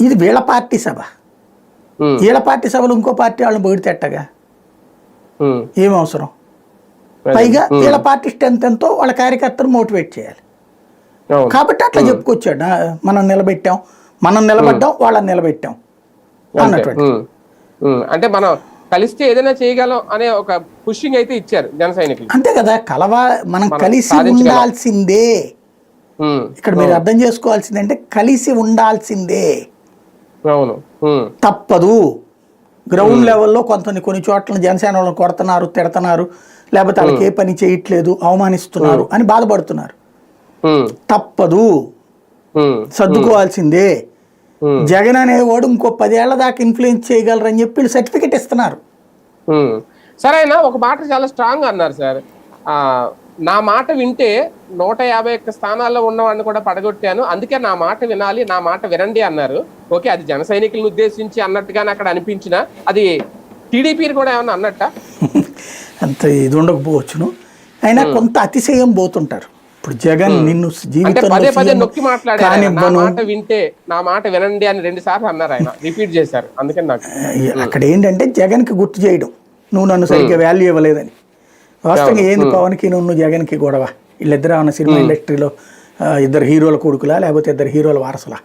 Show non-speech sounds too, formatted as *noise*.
ఇది వీళ్ళ పార్టీ సభ. వీళ్ళ పార్టీ సభలో ఇంకో పార్టీ వాళ్ళని పొగిడితే ఎట్టగా? ఉమ్. ఏం అవసరం? అదే. పైగా వీళ్ళ పార్టీ స్ట్రెంత్ ఎంతో వాళ్ళ కార్యకర్తలు మోటివేట్ చేయాలి. కాబట్టి అట్లా చెప్పుకొచ్చాడు. మనం నిలబెట్టాం మనం నిలబడ్డాం వాళ్ళని నిలబెట్టాం. అన్నటువంటి. అంటే మనం కలిస్తే ఏదైనా చేయగలం అనే ఒక పుషింగ్ అయితే ఇచ్చారు జన సైనికులు. అంతే కదా కలవా మనం కలిసి. ఉండాల్సిందే. ఇక్కడ మీరు అర్థం చేసుకోవాల్సిందంటే కలిసి ఉండాల్సిందే. అవును. తప్పదు. గ్రౌండ్ లెవెల్లో కొంత కొన్ని చోట్ల జనసేన వాళ్ళని కొడుతున్నారు తిడుతున్నారు లేకపోతే వాళ్ళకి ఏ పని చేయట్లేదు అవమానిస్తున్నారు అని బాధపడుతున్నారు. తప్పదు. సర్దుకోవాల్సిందే. జగన్ అనేవాడు ఇంకో పదేళ్ళ దాకా ఇన్ఫ్లుయెన్స్ చేయగలరని చెప్పి సర్టిఫికెట్ ఇస్తున్నారు. సరే ఒక మాట చాలా స్ట్రాంగ్ అన్నారు సార్. నా మాట వింటే నూట యాభై ఒక్క స్థానాల్లో ఉన్నవాడిని కూడా పడగొట్టాను. అందుకే నా మాట వినాలి నా మాట వినండి అన్నారు. ఓకే అది జన సైనికులను ఉద్దేశించి అన్నట్టుగానే అక్కడ అనిపించిన. అది టీడీపీని కూడా ఏమన్నా అన్నట్ట? *laughs* అంత ఇది ఉండకపోవచ్చును. అయినా కొంత అతిశయం పోతుంటారు. ఇప్పుడు జగన్ నిన్ను జీవితంలో మాట వింటే నా మాట వినండి అని రెండు సార్లు అన్నారు ఆయన. రిపీట్ చేశారు. అందుకని నాకు. అక్కడ ఏంటంటే జగన్కి గుర్తు చేయడం. నువ్వు నన్ను సరిగ్గా వాల్యూ ఇవ్వలేదని. వాస్తవంగా ఏంది పవన్కి నువ్వు జగన్కి గొడవ? వీళ్ళిద్దరు ఏమన్నా సినిమా ఇండస్ట్రీలో ఇద్దరు హీరోల కొడుకులా లేకపోతే ఇద్దరు హీరోల వారసులా?